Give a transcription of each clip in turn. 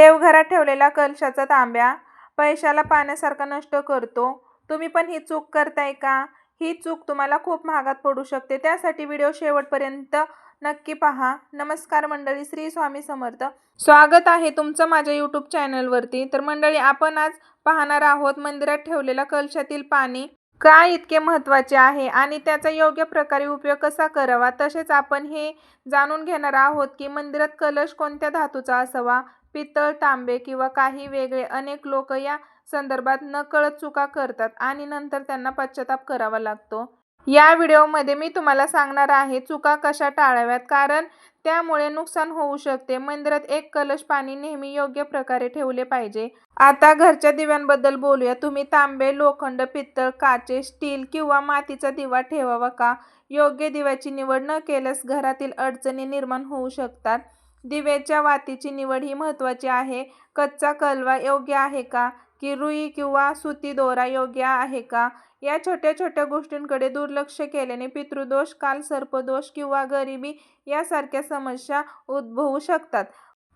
देवघरात ठेवलेला कलशाचा तांब्या पैशाला पाण्यासारखा नष्ट करतो. तुम्ही पण ही चूक करताय का? ही चूक तुम्हाला खूप महागात पडू शकते. त्यासाठी व्हिडिओ शेवटपर्यंत नक्की पहा. नमस्कार मंडळी श्री स्वामी समर्थ. स्वागत आहे तुमचं माझ्या यूट्यूब चॅनलवरती. तर मंडळी आपण आज पाहणार आहोत मंदिरात ठेवलेल्या कलशातील पाणी का इतके महत्त्वाचे आहे आणि त्याचा योग्य प्रकारे उपयोग कसा करावा? तसेच आपण हे जाणून घेणार आहोत की मंदिरात कलश कोणत्या धातूचा असावा? पितळ तांबे किंवा काही वेगळे अनेक लोक या संदर्भात नकळत चुका करतात आणि नंतर त्यांना पश्चाताप करावा लागतो. या व्हिडिओमध्ये मी तुम्हाला सांगणार आहे चुका कशा टाळाव्यात कारण त्यामुळे नुकसान होऊ शकते. मंदिरात एक कलश पाणी नेहमी योग्य प्रकारे ठेवले पाहिजे. आता घरच्या दिव्यांबद्दल बोलूया. तुम्ही तांबे लोखंड पित्तळ काचे स्टील किंवा मातीचा दिवा ठेवावा का? योग्य दिव्याची निवड न केल्यास घरातील अडचणी निर्माण होऊ शकतात. दिव्याच्या वातीची निवड ही महत्त्वाची आहे. कच्चा कलवा योग्य आहे का? की रुई किंवा सुती दोरा योग्य आहे का? या छोट्या छोट्या गोष्टींकडे दुर्लक्ष केल्याने पितृदोष कालसर्पदोष किंवा गरिबी यासारख्या समस्या उद्भवू शकतात.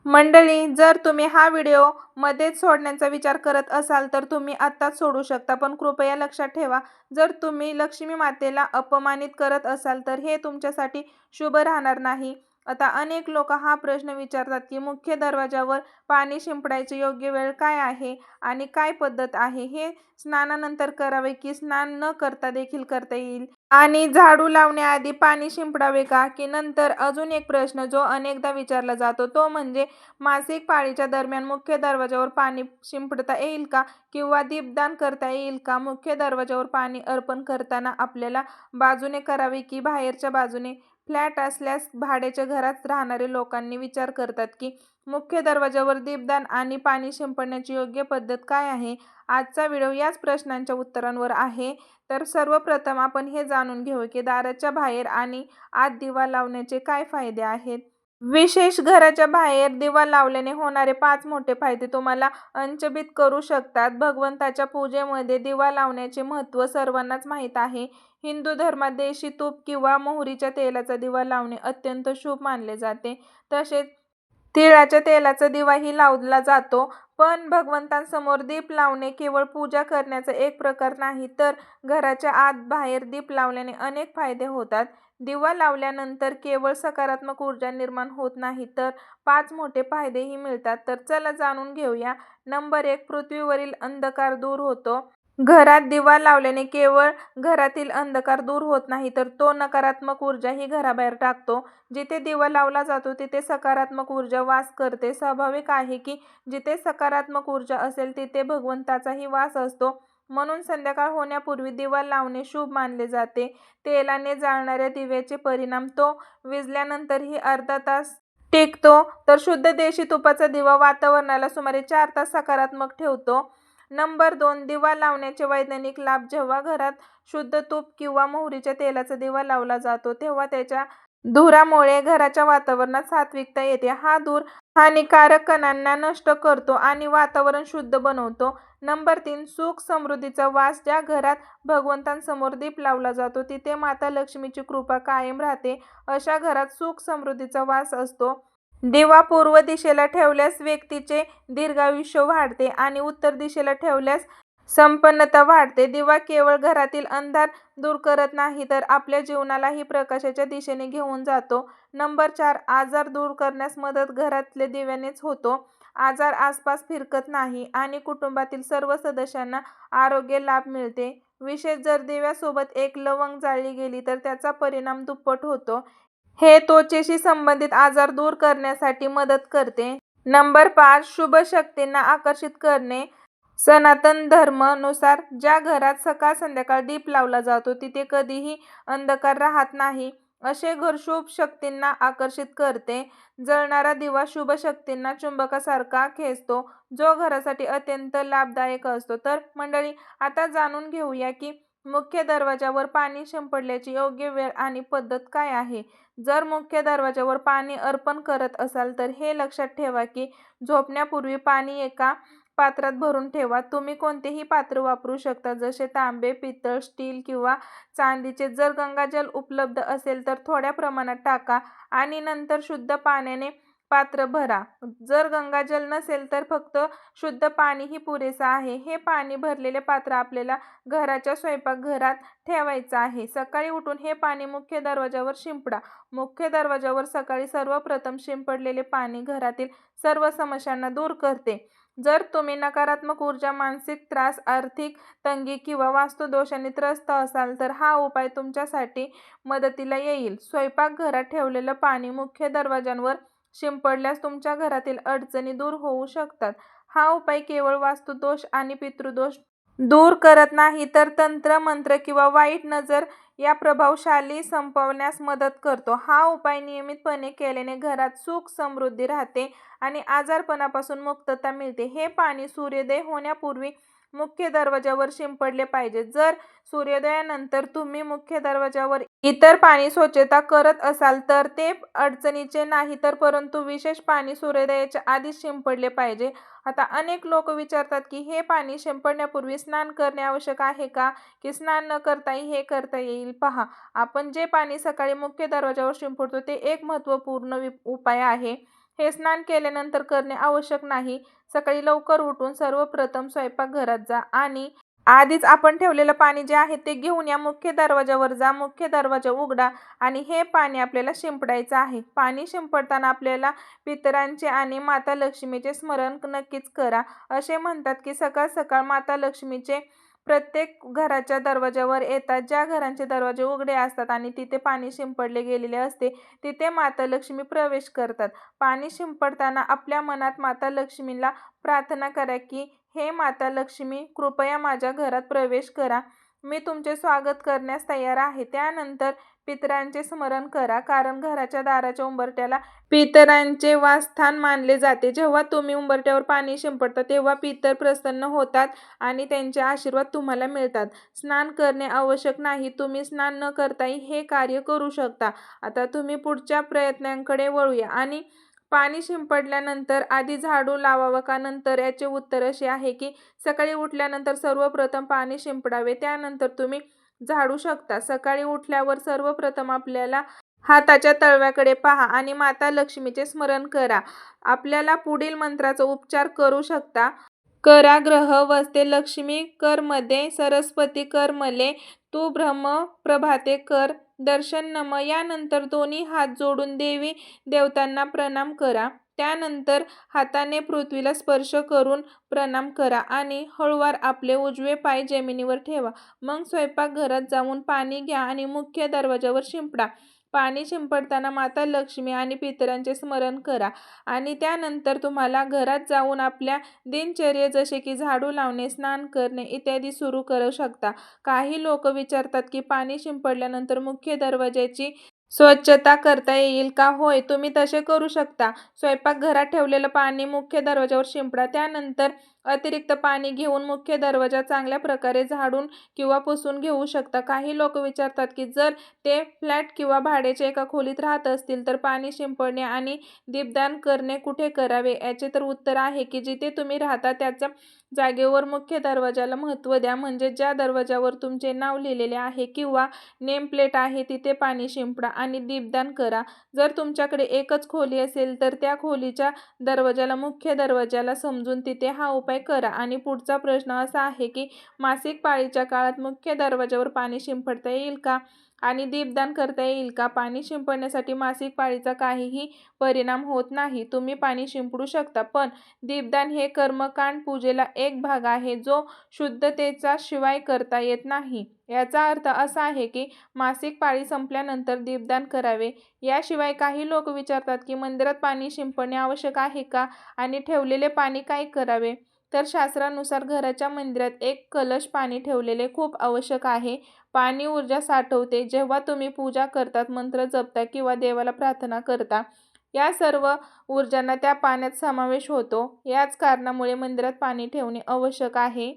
मंडळी जर तुम्ही हा व्हिडिओ मध्येच सोडण्याचा विचार करत असाल तर तुम्ही आत्ताच सोडू शकता. पण कृपया लक्षात ठेवा जर तुम्ही लक्ष्मी मातेला अपमानित करत असाल तर हे तुमच्यासाठी शुभ राहणार नाही. आता अनेक लोक हा प्रश्न विचारतात की मुख्य दरवाजावर पाणी शिंपडायची योग्य वेळ काय आहे आणि काय पद्धत आहे? हे स्नानानंतर करावे की स्नान न करता देखील करता येईल? आणि झाडू लावण्याआधी पाणी शिंपडावे का? की नंतर अजून एक प्रश्न जो अनेकदा विचारला जातो तो म्हणजे मासिक पाळीच्या दरम्यान मुख्य दरवाजावर पाणी शिंपडता येईल का किंवा दीपदान करता येईल का? मुख्य दरवाजावर पाणी अर्पण करताना आपल्याला बाजूने करावे की बाहेरच्या बाजूने फ्लॅट असल्यास भाड्याच्या घरात राहणारे लोकांनी विचार करतात की मुख्य दरवाजावर दीपदान आणि पाणी शिंपडण्याची योग्य पद्धत काय आहे? आजचा व्हिडिओ याच प्रश्नांच्या उत्तरांवर आहे. तर सर्वप्रथम आपण हे जाणून घेऊ की दाराच्या बाहेर आणि आत दिवा लावण्याचे काय फायदे आहेत? विशेष घराच्या बाहेर दिवा लावल्याने होणारे पाच मोठे फायदे तुम्हाला अंचबित करू शकतात. भगवंताच्या पूजेमध्ये दिवा लावण्याचे महत्त्व सर्वांनाच माहीत आहे. हिंदू धर्मात देशी तूप किंवा मोहरीच्या तेलाचा दिवा लावणे अत्यंत शुभ मानले जाते. तसेच तिळाच्या तेलाचा दिवाही लावला जातो. पण भगवंतांसमोर दीप लावणे केवळ पूजा करण्याचा एक प्रकार नाही तर घराच्या आत बाहेर दीप लावल्याने अनेक फायदे होतात. दिवा लावल्यानंतर केवळ सकारात्मक ऊर्जा निर्माण होत नाही तर पाच मोठे फायदेही मिळतात. तर चला जाणून घेऊया. नंबर एक पृथ्वीवरील अंधकार दूर होतो. घरात दिवा लावल्याने केवळ घरातील अंधकार दूर होत नाही तर तो नकारात्मक ऊर्जाही घराबाहेर टाकतो. जिथे दिवा लावला जातो तिथे सकारात्मक ऊर्जा वास करते. स्वाभाविक आहे की जिथे सकारात्मक ऊर्जा असेल तिथे भगवंताचाही वास असतो. म्हणून संध्याकाळ होण्यापूर्वी दिवा लावणे शुभ मानले जाते. तेलाने जाळणाऱ्या दिव्याचे परिणाम तो विजल्यानंतरही अर्धा तास टिकतो तर शुद्ध देशी तुपाचा दिवा वातावरणाला सुमारे चार तास सकारात्मक ठेवतो. नंबर दोन दिवा लावण्याचे वैज्ञानिक लाभ जेव्हा घरात शुद्ध तूप किंवा मोहरीच्या तेलाचा दिवा लावला जातो तेव्हा त्याच्या धुरामुळे घराच्या वातावरणात सात्विकता येते. हा धूर हानिकारक कणांना नष्ट करतो आणि वातावरण शुद्ध बनवतो. नंबर तीन सुख समृद्धीचा वास ज्या घरात भगवंतांसमोर दीप लावला जातो तिथे माता लक्ष्मीची कृपा कायम राहते. अशा घरात सुख समृद्धीचा वास असतो. दिवा पूर्व दिशेला ठेवल्यास व्यक्तीचे दीर्घायुष्य वाढते आणि उत्तर दिशेला ठेवल्यास संपन्नता वाढते. दिवा केवळ घरातील अंधार दूर करत नाही तर आपल्या जीवनालाही प्रकाशाच्या दिशेने घेऊन जातो. नंबर चार आजार दूर करण्यास मदत घरातल्या दिव्यानेच होतो. आजार आसपास फिरकत नाही आणि कुटुंबातील सर्व सदस्यांना आरोग्य लाभ मिळते. विशेष जर दिव्यासोबत एक लवंग जाळली गेली तर त्याचा परिणाम दुप्पट होतो. हे त्वचेशी संबंधित आजार दूर करण्यासाठी मदत करते. नंबर पाच शुभ शक्तींना आकर्षित करणे. सनातन धर्मानुसार ज्या घरात सकाळ संध्याकाळ दीप लावला जातो तिथे कधीही अंधकार राहत नाही. असे घर शुभ शक्तींना आकर्षित करते. जळणारा दिवा शुभ शक्तींना चुंबकासारखा खेचतो जो घरासाठी अत्यंत लाभदायक असतो. तर मंडळी आता जाणून घेऊया की मुख्य दरवाजावर पाणी शिंपडल्याची योग्य वेळ आणि पद्धत काय आहे? जर मुख्य दरवाजावर पाणी अर्पण करत असाल तर हे लक्षात ठेवा की झोपण्यापूर्वी पाणी एका पात्रात भरून ठेवा. तुम्ही कोणतेही पात्र वापरू शकता. जसे तांबे पितळ स्टील किंवा चांदीचे. जर गंगाजल उपलब्ध असेल तर थोड्या प्रमाणात टाका आणि नंतर शुद्ध पाण्याने पात्र भरा. जर गंगाजल नसेल तर फक्त शुद्ध पाणीही पुरेसं आहे. हे पाणी भरलेले पात्र आपल्याला घराच्या स्वयंपाकघरात ठेवायचं आहे. सकाळी उठून हे पाणी मुख्य दरवाजावर शिंपडा. मुख्य दरवाजावर सकाळी सर्वप्रथम शिंपडलेले पाणी घरातील सर्व समस्यांना दूर करते. जर तुम्ही नकारात्मक ऊर्जा मानसिक त्रास आर्थिक तंगी किंवा वास्तुदोषाने त्रस्त असाल तर हा उपाय तुमच्यासाठी मदतीला येईल. स्वयंपाकघरात ठेवलेलं पाणी मुख्य दरवाजांवर शिंपडल्यास तुमच्या घरातील अडचणी दूर होऊ शकतात. हा उपाय केवळ वास्तुदोष आणि पितृदोष दूर करत नाही तर तंत्र मंत्र किंवा वाईट नजर या प्रभावशाली संपवण्यास मदत करतो. हा उपाय नियमितपणे केल्याने घरात सुख समृद्धी राहते आणि आजारपणापासून मुक्तता मिळते. हे पाणी सूर्योदय होण्यापूर्वी मुख्य दरवाजावर शिंपडले पाहिजे. जर सूर्योदयानंतर तुम्ही मुख्य दरवाजावर इतर पाणी स्वच्छता करत असाल तर ते अडचणीचे नाही तर परंतु विशेष पाणी सूर्योदयाच्या आधीच शिंपडले पाहिजे. आता अनेक लोक विचारतात की हे पाणी शिंपडण्यापूर्वी स्नान करणे आवश्यक आहे का? की स्नान न करताही हे करता येईल? पहा आपण जे पाणी सकाळी मुख्य दरवाजावर शिंपडतो ते एक महत्त्वपूर्ण उपाय आहे. हे स्नान केल्यानंतर करणे आवश्यक नाही. सकाळी लवकर उठून सर्वप्रथम स्वयंपाकघरात जा आणि आधीच आपण ठेवलेलं पाणी जे आहे ते घेऊन या. मुख्य दरवाजावर जा. मुख्य दरवाजा उघडा आणि हे पाणी आपल्याला शिंपडायचं आहे. पाणी शिंपडताना आपल्याला पितरांचे आणि माता लक्ष्मीचे स्मरण नक्कीच करा. असे म्हणतात की सकाळ सकाळ माता लक्ष्मीचे प्रत्येक घराच्या दरवाजावर येतात. ज्या घरांचे दरवाजे उघडे असतात आणि तिथे पाणी शिंपडले गेलेले असते तिथे माता लक्ष्मी प्रवेश करतात. पाणी शिंपडताना आपल्या मनात माता लक्ष्मीला प्रार्थना करा की हे माता लक्ष्मी कृपया माझ्या घरात प्रवेश करा. मी तुमचे स्वागत करण्यास तयार आहे. त्यानंतर पितरांचे स्मरण करा कारण घराच्या दाराच्या उंबरट्याला पितरांचे वासस्थान मानले जाते. जेव्हा तुम्ही उंबरट्यावर पाणी शिंपडता तेव्हा पितर प्रसन्न होतात आणि त्यांचे आशीर्वाद तुम्हाला मिळतात. स्नान करणे आवश्यक नाही. तुम्ही स्नान न करताही हे कार्य करू शकता. आता तुम्ही पुढच्या प्रयत्नांकडे वळूया. आणि पाणी शिंपडल्यानंतर आधी झाडू लावावं का? नंतर याचे उत्तर असे आहे की सकाळी उठल्यानंतर सर्वप्रथम पाणी शिंपडावे. त्यानंतर तुम्ही झाडू शकता. सकाळी उठल्यावर सर्वप्रथम आपल्याला हाताच्या तळव्याकडे पहा आणि माता लक्ष्मीचे स्मरण करा. आपल्याला पुढील मंत्राचा उपचार करू शकता. करा ग्रह वस्ते लक्ष्मी करमध्ये सरस्वती करमले तू ब्रह्म प्रभाते कर दर्शन नम यानंतर दोन्ही हात जोडून देवी देवतांना प्रणाम करा. त्यानंतर हाताने पृथ्वीला स्पर्श करून प्रणाम करा आणि हळूवार आपले उजवे पाय जमिनीवर ठेवा. मग स्वयंपाकघरात जाऊन पाणी घ्या आणि मुख्य दरवाजावर शिंपडा. पाणी शिंपडताना माता लक्ष्मी आणि पितरांचे स्मरण करा आणि त्यानंतर तुम्हाला घरात जाऊन आपल्या दिनचर्ये जसे की झाडू लावणे स्नान करणे इत्यादी सुरू करू शकता. काही लोक विचारतात की पाणी शिंपडल्यानंतर मुख्य दरवाजाची स्वच्छता करता येईल का? होय तुम्ही तसे करू शकता. स्वयंपाकघरात ठेवलेलं पाणी मुख्य दरवाजावर शिंपडा त्यानंतर अतिरिक्त पाणी घेऊन मुख्य दरवाजा चांगल्या प्रकारे झाडून किंवा पुसून घेऊ शकता. काही लोक विचारतात की जर ते फ्लॅट किंवा भाड्याच्या एका खोलीत राहत असतील तर पाणी शिंपडणे आणि दीपदान करणे कुठे करावे? याचे तर उत्तर आहे की जिथे तुम्ही राहता त्याच्या जागेवर मुख्य दरवाजाला महत्त्व द्या. म्हणजे ज्या दरवाजावर तुमचे नाव लिहिलेले आहे किंवा नेम प्लेट आहे तिथे पाणी शिंपडा आणि दीपदान करा. जर तुमच्याकडे एकच खोली असेल तर त्या खोलीच्या दरवाजाला मुख्य दरवाजाला समजून तिथे हा उपाय उपाय करा. आणि पुढचा प्रश्न असा आहे की मासिक पाळीच्या काळात मुख्य दरवाजावर पाणी शिंपडता येईल का? आणि दीपदान करता येईल का? पाणी शिंपडण्यासाठी मासिक पाळीचा काहीही परिणाम होत नाही. तुम्ही पाणी शिंपडू शकता पण दीपदान हे कर्मकांड पूजेला एक भाग आहे जो शुद्धतेचा शिवाय करता येत नाही. याचा अर्थ असा आहे की मासिक पाळी संपल्यानंतर दीपदान करावे. याशिवाय काही लोक विचारतात की मंदिरात पाणी शिंपडणे आवश्यक आहे का? आणि ठेवलेले पाणी काय करावे? तर शास्त्रानुसार घराच्या मंदिरात एक कलश पाणी ठेवलेले खूप आवश्यक आहे. पाणी ऊर्जा साठवते. जेव्हा तुम्ही पूजा करतात मंत्र जपता किंवा देवाला प्रार्थना करता या सर्व ऊर्जांना त्या पाण्यात समावेश होतो. याच कारणामुळे मंदिरात पाणी ठेवणे आवश्यक आहे.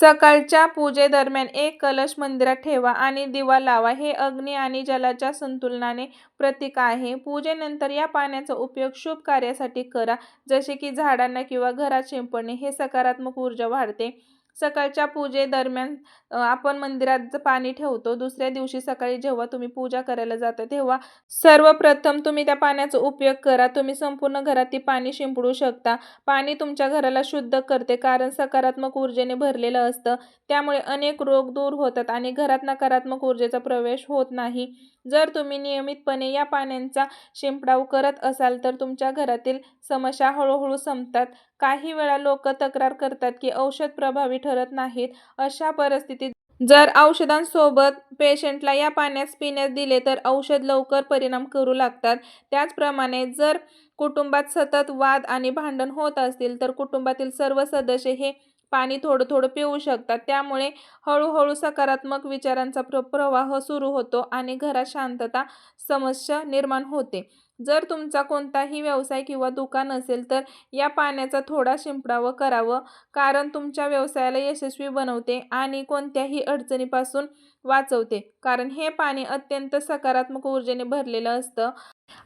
सकाळच्या पूजेदरम्यान एक कलश मंदिरात ठेवा आणि दिवा लावा. हे अग्नी आणि जलाच्या संतुलनाने प्रतीक आहे. पूजेनंतर या पाण्याचा उपयोग शुभ कार्यासाठी करा जसे की झाडांना किंवा घरात शिंपडणे हे सकारात्मक ऊर्जा वाढते. सकाळच्या पूजेदरम्यान आपण मंदिरात पाणी ठेवतो. दुसऱ्या दिवशी सकाळी जेव्हा तुम्ही पूजा करायला जाता तेव्हा सर्वप्रथम तुम्ही त्या पाण्याचा उपयोग करा. तुम्ही संपूर्ण घरात ती पाणी शिंपडू शकता. पाणी तुमच्या घराला शुद्ध करते कारण सकारात्मक ऊर्जेने भरलेलं असतं. त्यामुळे अनेक रोग दूर होतात आणि घरात नकारात्मक ऊर्जेचा प्रवेश होत नाही. जर तुम्ही नियमितपणे या पाण्याचा शिंपडाव करत असाल तर तुमच्या घरातील समस्या हळूहळू संपतात. काही वेळा लोक तक्रार करतात की औषध प्रभावी ठरत नाहीत. अशा परिस्थितीत जर औषधांसोबत पेशंटला या पाण्यास पिण्यास दिले तर औषध लवकर परिणाम करू लागतात. त्याचप्रमाणे जर कुटुंबात सतत वाद आणि भांडण होत असतील तर कुटुंबातील सर्व सदस्य हे पाणी थोडं थोडं पिऊ शकतात. त्यामुळे हळूहळू सकारात्मक विचारांचा प्र प्रवाह सुरू होतो आणि घरात शांतता समस्या निर्माण होते. जर तुमचा कोणताही व्यवसाय किंवा दुकान असेल तर या पाण्याचा थोडा शिंपडावं करावं कारण तुमच्या व्यवसायाला यशस्वी बनवते आणि कोणत्याही अडचणीपासून वाचवते. कारण हे पाणी अत्यंत सकारात्मक ऊर्जेने भरलेलं असतं.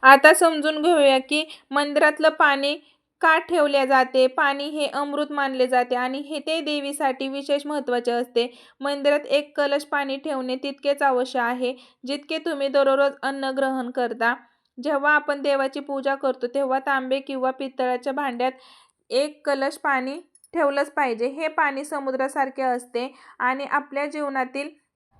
आता समजून घेऊया की मंदिरातलं पाणी का ठेवले जाते पाणी हे अमृत मानले जाते आणि हे ते देवीसाठी विशेष महत्त्वाचे असते. मंदिरात एक कलश पाणी ठेवणे तितकेच आवश्यक आहे जितके तुम्ही दररोज अन्न ग्रहण करता. जेव्हा आपण देवाची पूजा करतो तेव्हा तांबे किंवा पितळाच्या भांड्यात एक कलश पाणी ठेवलंच पाहिजे. हे पाणी समुद्रासारखे असते आणि आपल्या जीवनातील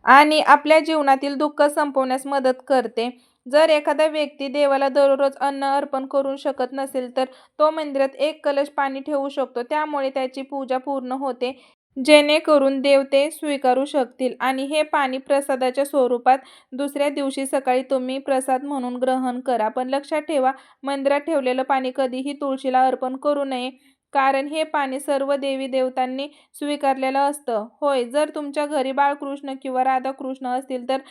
आणि आपल्या जीवनातील दुःख संपवण्यास मदत करते. जर एखादा व्यक्ती देवाला दररोज अन्न अर्पण करू शकत नसेल तर तो मंदिरात एक कलश पाणी ठेवू शकतो. त्यामुळे त्याची पूजा पूर्ण होते. जेणेकरून देव ते स्वीकारू शकतील. आणि हे पाणी प्रसादाच्या स्वरूपात दुसऱ्या दिवशी सकाळी तुम्ही प्रसाद म्हणून ग्रहण करा. पण लक्षात ठेवा मंदिरात ठेवलेलं पाणी कधीही तुळशीला अर्पण करू नये. कारण हे पाणी सर्व देवी देवतांनी स्वीकारलेलं असतं. होय जर तुमच्या घरी बाळकृष्ण किंवा राधाकृष्ण असतील तर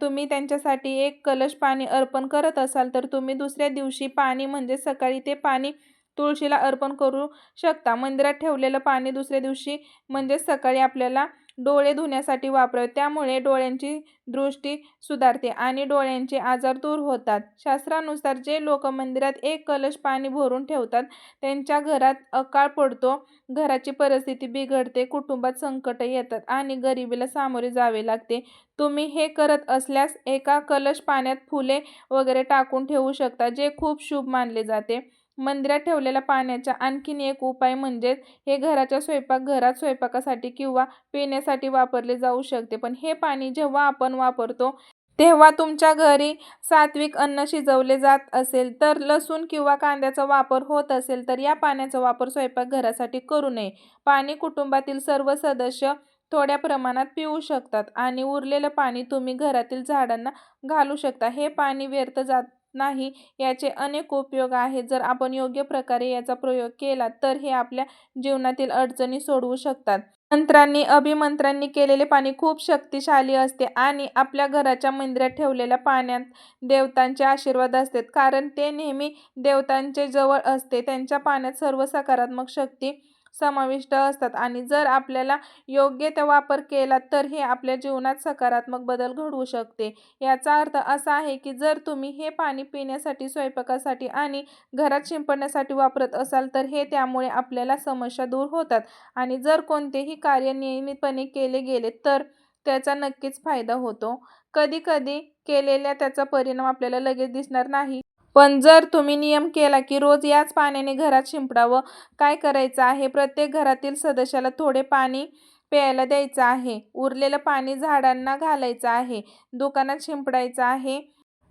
तुम्ही त्यांच्यासाठी एक कलश पाणी अर्पण करत असाल तर तुम्ही दुसऱ्या दिवशी पाणी म्हणजे सकाळी ते पाणी तुळशीला अर्पण करू शकता. मंदिरात ठेवलेलं पाणी दुसऱ्या दिवशी म्हणजे सकाळी आपल्याला डोळे धुण्यासाठी वापरावे त्यामुळे डोळ्यांची दृष्टी सुधारते आणि डोळ्यांचे आजार दूर होतात. शास्त्रानुसार जे लोक मंदिरात एक कलश पाणी भरून ठेवतात त्यांच्या घरात अकाळ पडतो घराची परिस्थिती बिघडते कुटुंबात संकट येतात आणि गरिबीला सामोरे जावे लागते. तुम्ही हे करत असल्यास एका कलश पाण्यात फुले वगैरे टाकून ठेवू शकता जे खूप शुभ मानले जाते. मंदिरात ठेवलेल्या पाण्याचा आणखीन एक उपाय म्हणजेच हे घराच्या स्वयंपाकघरात स्वयंपाकासाठी किंवा पिण्यासाठी वापरले जाऊ शकते. पण हे पाणी जेव्हा आपण वापरतो तेव्हा तुमच्या घरी सात्विक अन्न शिजवले जात असेल तर लसूण किंवा कांद्याचा वापर होत असेल तर या पाण्याचा वापर स्वयंपाकघरासाठी करू नये. पाणी कुटुंबातील सर्व सदस्य थोड्या प्रमाणात पिऊ शकतात आणि उरलेलं पाणी तुम्ही घरातील झाडांना घालू शकता. हे पाणी व्यर्थ जात नाही याचे अनेक उपयोग आहेत. जर आपण योग्य प्रकारे याचा प्रयोग केला तर हे आपल्या जीवनातील अडचणी सोडवू शकतात. मंत्रांनी अभिमंत्र्यांनी केलेले पाणी खूप शक्तिशाली असते आणि आपल्या घराच्या मंदिरात ठेवलेल्या पाण्यात देवतांचे आशीर्वाद असतात. कारण ते नेहमी देवतांचे जवळ असते. त्यांच्या पाण्यात सर्व सकारात्मक शक्ती समाविष्ट असतात. आणि जर आपल्याला योग्य ते वापर केला तर हे आपल्या जीवनात सकारात्मक बदल घडवू शकते. याचा अर्थ असा आहे की जर तुम्ही हे पाणी पिण्यासाठी स्वयंपाकासाठी आणि घरात शिंपडण्यासाठी वापरत असाल तर हे त्यामुळे आपल्याला समस्या दूर होतात. आणि जर कोणतेही कार्य नियमितपणे केले गेले तर त्याचा नक्कीच फायदा होतो. कधीकधी केलेल्या त्याचा परिणाम आपल्याला लगेच दिसणार नाही. पण जर तुम्ही नियम केला की रोज याच पाण्याने घरात शिंपडावं काय करायचं आहे? प्रत्येक घरातील सदस्याला थोडे पाणी प्यायला द्यायचं आहे. उरलेलं पाणी झाडांना घालायचं आहे. दुकानात शिंपडायचं आहे.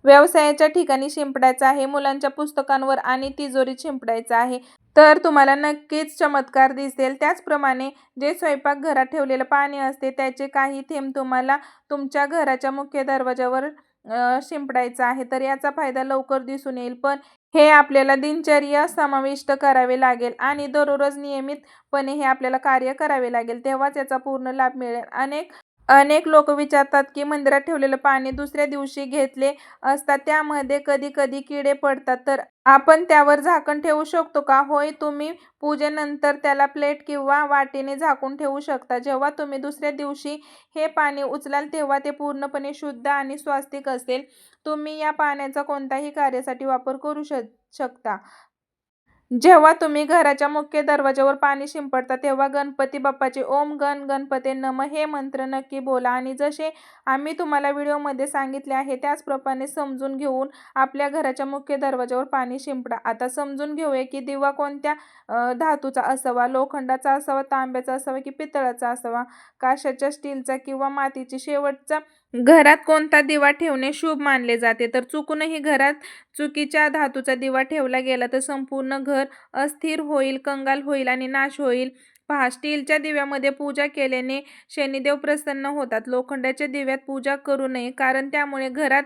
व्यवसायाच्या ठिकाणी शिंपडायचं आहे. मुलांच्या पुस्तकांवर आणि तिजोरीत शिंपडायचं आहे. तर तुम्हाला नक्कीच चमत्कार दिसेल. त्याचप्रमाणे जे स्वयंपाकघरात ठेवलेलं पाणी असते त्याचे काही थेंब तुम्हाला तुमच्या घराच्या मुख्य दरवाजावर शिंपडायचा आहे तर याचा फायदा लवकर दिसून येईल. पण हे आपल्याला दिनचर्या समाविष्ट करावे लागेल आणि दररोज नियमितपणे हे आपल्याला कार्य करावे लागेल तेव्हाच याचा पूर्ण लाभ मिळेल. अनेक अनेक लोक विचारतात की मंदिरात ठेवलेलं पाणी दुसऱ्या दिवशी घेतले असता त्यामध्ये कधी कधी किडे पडतात. तर आपण त्यावर झाकण ठेवू शकतो का? होय तुम्ही पूजेनंतर त्याला प्लेट किंवा वाटीने झाकून ठेवू शकता. जेव्हा तुम्ही दुसऱ्या दिवशी हे पाणी उचलाल तेव्हा ते पूर्णपणे शुद्ध आणि स्वास्तिक असेल. तुम्ही या पाण्याचा कोणत्याही कार्यासाठी वापर करू शक शकता. जेव्हा तुम्ही घराच्या मुख्य दरवाजावर पाणी शिंपडता तेव्हा गणपती बाप्पाचे ओम गण गणपते नम हे मंत्र नक्की बोला. आणि जसे आम्ही तुम्हाला व्हिडिओमध्ये सांगितले आहे त्याचप्रमाणे समजून घेऊन आपल्या घराच्या मुख्य दरवाजावर पाणी शिंपडा. आता समजून घेऊया की दिवा कोणत्या धातूचा असावा लोखंडाचा असावा तांब्याचा असावा की पितळाचा असावा? काशाच्या स्टीलचा किंवा मातीची शेवटचा घरात कोणता दिवा ठेवणे शुभ मानले जाते? तर चुकूनही घरात चुकीच्या धातूचा दिवा ठेवला गेला तर संपूर्ण घर अस्थिर होईल कंगाल होईल आणि नाश होईल. पहा स्टीलच्या दिव्यामध्ये पूजा केल्याने शनिदेव प्रसन्न होतात. लोखंडाच्या दिव्यात पूजा करू नये कारण त्यामुळे घरात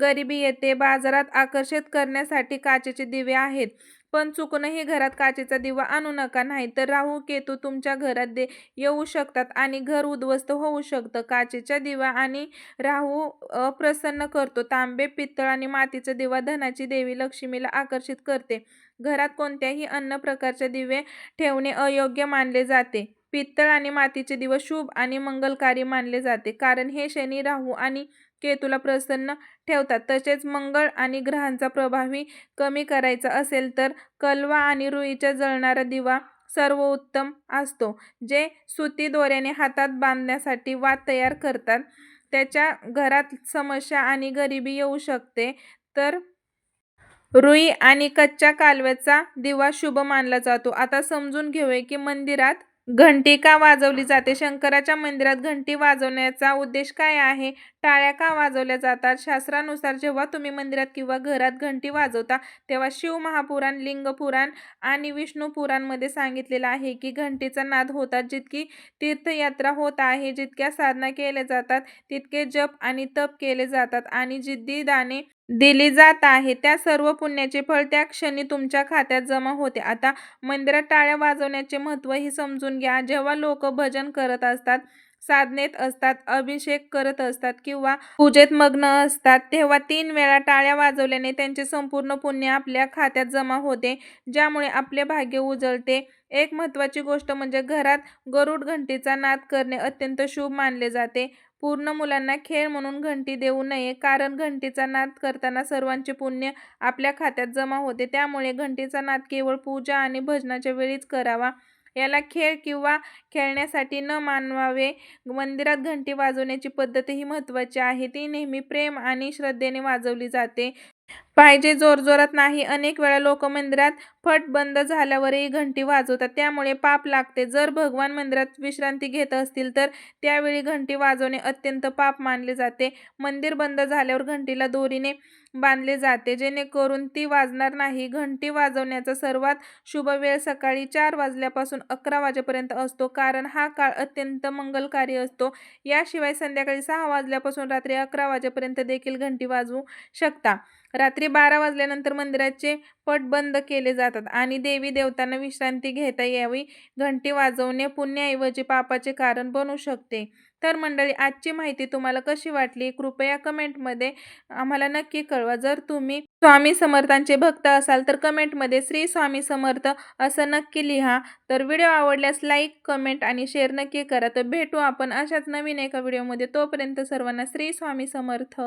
गरिबी येते. बाजारात आकर्षित करण्यासाठी काचेचे दिवे आहेत. पण चुकूनही घरात काचेचा दिवा आणू नका. नाही तर राहू केतू तुमच्या घरात दे येऊ शकतात आणि घर उद्ध्वस्त होऊ शकतं. काचेच्या दिवा आणि राहू अप्रसन्न करतो. तांबे पित्तळ आणि मातीचा दिवा धनाची देवी लक्ष्मीला आकर्षित करते. घरात कोणत्याही अन्न प्रकारचे दिवे ठेवणे अयोग्य मानले जाते. पित्तळ आणि मातीचे दिवस शुभ आणि मंगलकारी मानले जाते. कारण हे शनी राहू आणि केतूला प्रसन्न ठेवतात. तसेच मंगळ आणि ग्रहांचा प्रभावी कमी करायचा असेल तर कलवा आणि रुईचा जळणारा दिवा सर्वोत्तम असतो जे सुती दोऱ्याने हातात बांधण्यासाठी वात तयार करतात. त्याच्या घरात समस्या आणि गरिबी येऊ शकते तर रुई आणि कच्च्या कालव्याचा दिवा शुभ मानला जातो. आता समजून घेऊया की मंदिरात घंटी का वाजवली जाते? शंकराच्या मंदिरात घंटी वाजवण्याचा उद्देश काय आहे? टाळ्या का वाजवल्या जातात? शास्त्रानुसार जेव्हा तुम्ही मंदिरात किंवा घरात घंटी वाजवता तेव्हा शिव महापुराण लिंग पुराण आणि विष्णू पुराणमध्ये सांगितलेलं आहे की घंटीचा नाद होतात जितकी तीर्थयात्रा होत आहे जितक्या साधना केल्या जातात तितके जप आणि तप केले जातात आणि जिद्दी दाने दिली जात आहे. त्या सर्व पुण्याचे फळ त्या क्षणी तुमच्या खात्यात जमा होते. आता मंदिरात टाळ्या वाजवण्याचे महत्त्वही समजून घ्या. जेव्हा लोक भजन करत असतात साधनेत असतात अभिषेक करत असतात किंवा पूजेत मग्न असतात तेव्हा तीन वेळा टाळ्या वाजवल्याने त्यांचे संपूर्ण पुण्य आपल्या खात्यात जमा होते ज्यामुळे आपले भाग्य उजळते. एक महत्त्वाची गोष्ट म्हणजे घरात गरुड घंटीचा नाद करणे अत्यंत शुभ मानले जाते. पूर्ण मुलांना खेळ म्हणून घंटी देऊ नये कारण घंटीचा नाद करताना सर्वांचे पुण्य आपल्या खात्यात जमा होते. त्यामुळे घंटीचा नाद केवळ पूजा आणि भजनाच्या वेळीच करावा. याला खेळ किंवा खेळण्यासाठी न मानवावे मंदिरात घंटी वाजवण्याची पद्धतही महत्त्वाची आहे. ती नेहमी प्रेम आणि श्रद्धेने वाजवली जाते. पाहिजे जोरजोरात नाही अनेक वेळा लोक मंदिरात फट बंद झाल्यावरही घंटी वाजवतात. त्यामुळे पाप लागते. जर भगवान मंदिरात विश्रांती घेत असतील तर त्यावेळी घंटी वाजवणे अत्यंत पाप मानले जाते. मंदिर बंद झाल्यावर घंटीला दोरीने बांधले जाते. जेणेकरून ती वाजणार नाही. घंटी वाजवण्याचा सर्वात शुभ वेळ सकाळी चार वाजल्यापासून अकरा वाजेपर्यंत असतो. कारण हा काळ अत्यंत मंगलकारी असतो. याशिवाय संध्याकाळी सहा वाजल्यापासून रात्री अकरा वाजेपर्यंत देखील घंटी वाजवू शकता. रात्री बारा वाजल्यानंतर मंदिराचे पट बंद केले जातात आणि देवी देवतांना विश्रांती घेता यावी. घंटी वाजवणे पुण्याऐवजी पापाचे कारण बनू शकते. तर मंडळी आजची माहिती तुम्हाला कशी वाटली? कृपया कमेंटमध्ये आम्हाला नक्की कळवा. जर तुम्ही स्वामी समर्थांचे भक्त असाल तर कमेंटमध्ये श्री स्वामी समर्थ असं नक्की लिहा. तर व्हिडिओ आवडल्यास लाईक कमेंट आणि शेअर नक्की करा. तर भेटू आपण अशाच नवीन एका व्हिडिओमध्ये. तोपर्यंत सर्वांना श्री स्वामी समर्थ.